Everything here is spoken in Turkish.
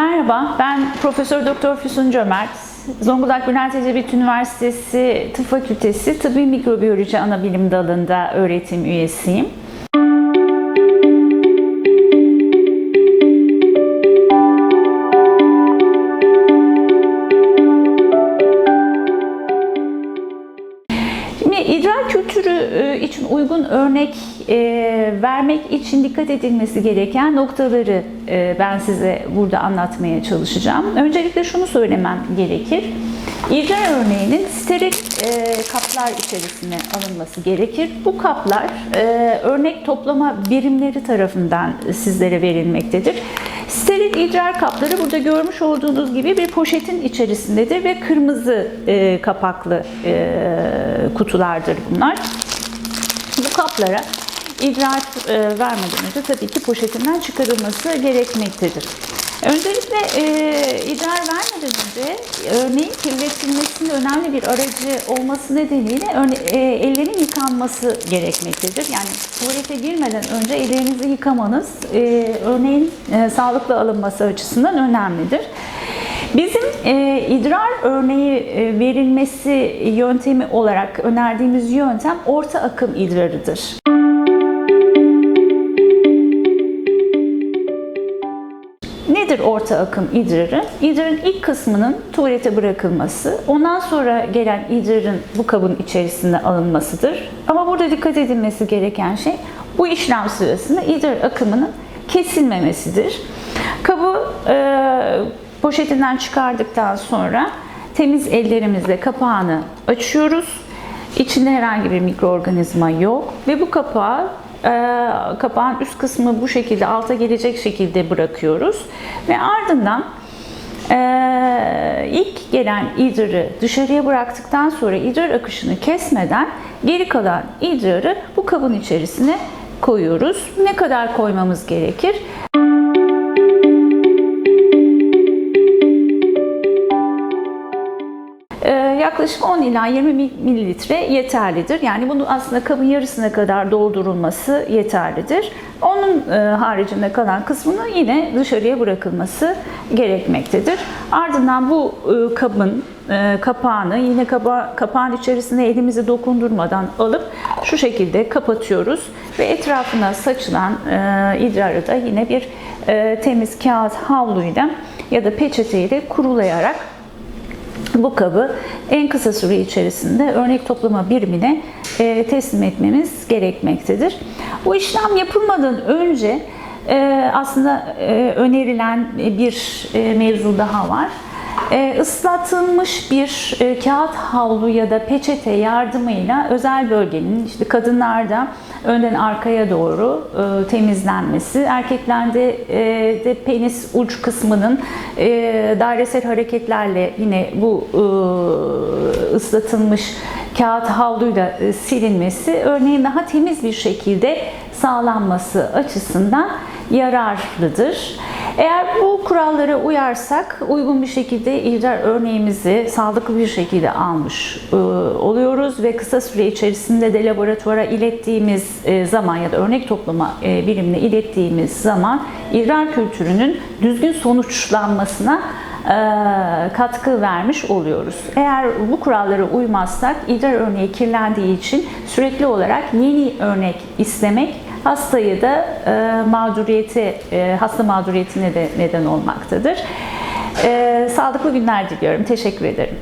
Merhaba, ben Profesör Doktor Füsun Cömert. Zonguldak Bülent Ecevit Üniversitesi Tıp Fakültesi Tıbbi Mikrobiyoloji Anabilim Dalı'nda öğretim üyesiyim. Uygun örnek e, vermek için dikkat edilmesi gereken noktaları e, ben size burada anlatmaya çalışacağım. Öncelikle şunu söylemem gerekir. İdrar örneğinin steril e, kaplar içerisine alınması gerekir. Bu kaplar e, örnek toplama birimleri tarafından sizlere verilmektedir. Steril idrar kapları burada görmüş olduğunuz gibi bir poşetin içerisindedir ve kırmızı e, kapaklı e, kutulardır bunlar. Bu kaplara idrar e, vermeden önce tabii ki poşetinden çıkarılması gerekmektedir. Öncelikle e, idrar vermeden önce örneğin kirletilmesinin önemli bir aracı olması nedeniyle örne, e, ellerin yıkanması gerekmektedir. Yani tuvalete girmeden önce ellerinizi yıkamanız e, örneğin e, sağlıklı alınması açısından önemlidir. Bizim e, idrar örneği e, verilmesi yöntemi olarak önerdiğimiz yöntem orta akım idrarıdır. Nedir orta akım idrarı? İdrarın ilk kısmının tuvalete bırakılması, ondan sonra gelen idrarın bu kabın içerisinde alınmasıdır. Ama burada dikkat edilmesi gereken şey bu işlem sırasında idrar akımının kesilmemesidir. Kabı e, poşetinden çıkardıktan sonra temiz ellerimizle kapağını açıyoruz. İçinde herhangi bir mikroorganizma yok ve bu kapağı e, kapağın üst kısmı bu şekilde alta gelecek şekilde bırakıyoruz ve ardından e, ilk gelen idrarı dışarıya bıraktıktan sonra idrar akışını kesmeden geri kalan idrarı bu kabın içerisine koyuyoruz. Ne kadar koymamız gerekir? Yaklaşık 10 ila 20 mililitre yeterlidir. Yani bunu aslında kabın yarısına kadar doldurulması yeterlidir. Onun e, haricinde kalan kısmını yine dışarıya bırakılması gerekmektedir. Ardından bu e, kabın e, kapağını yine kaba, kapağın içerisine elimizi dokundurmadan alıp şu şekilde kapatıyoruz ve etrafına saçılan e, idrarı da yine bir e, temiz kağıt havluyla ya da peçeteyle kurulayarak bu kabı en kısa süre içerisinde örnek toplama birimine e, teslim etmemiz gerekmektedir. Bu işlem yapılmadan önce e, aslında e, önerilen bir mevzu daha var. E, ıslatılmış bir e, kağıt havlu ya da peçete yardımıyla özel bölgenin işte kadınlarda önden arkaya doğru e, temizlenmesi, erkeklerde e, de penis uç kısmının e, dairesel hareketlerle yine bu e, ıslatılmış kağıt havluyla e, silinmesi örneğin daha temiz bir şekilde sağlanması açısından yararlıdır. Eğer bu kurallara uyarsak uygun bir şekilde idrar örneğimizi sağlıklı bir şekilde almış e, oluyoruz ve kısa süre içerisinde de laboratuvara ilettiğimiz e, zaman ya da örnek toplama e, birimine ilettiğimiz zaman idrar kültürünün düzgün sonuçlanmasına katkı vermiş oluyoruz. Eğer bu kurallara uymazsak idrar örneği kirlendiği için sürekli olarak yeni örnek istemek hastayı da e, mağduriyeti, e, hasta mağduriyetine de neden olmaktadır. E, sağlıklı günler diliyorum. Teşekkür ederim.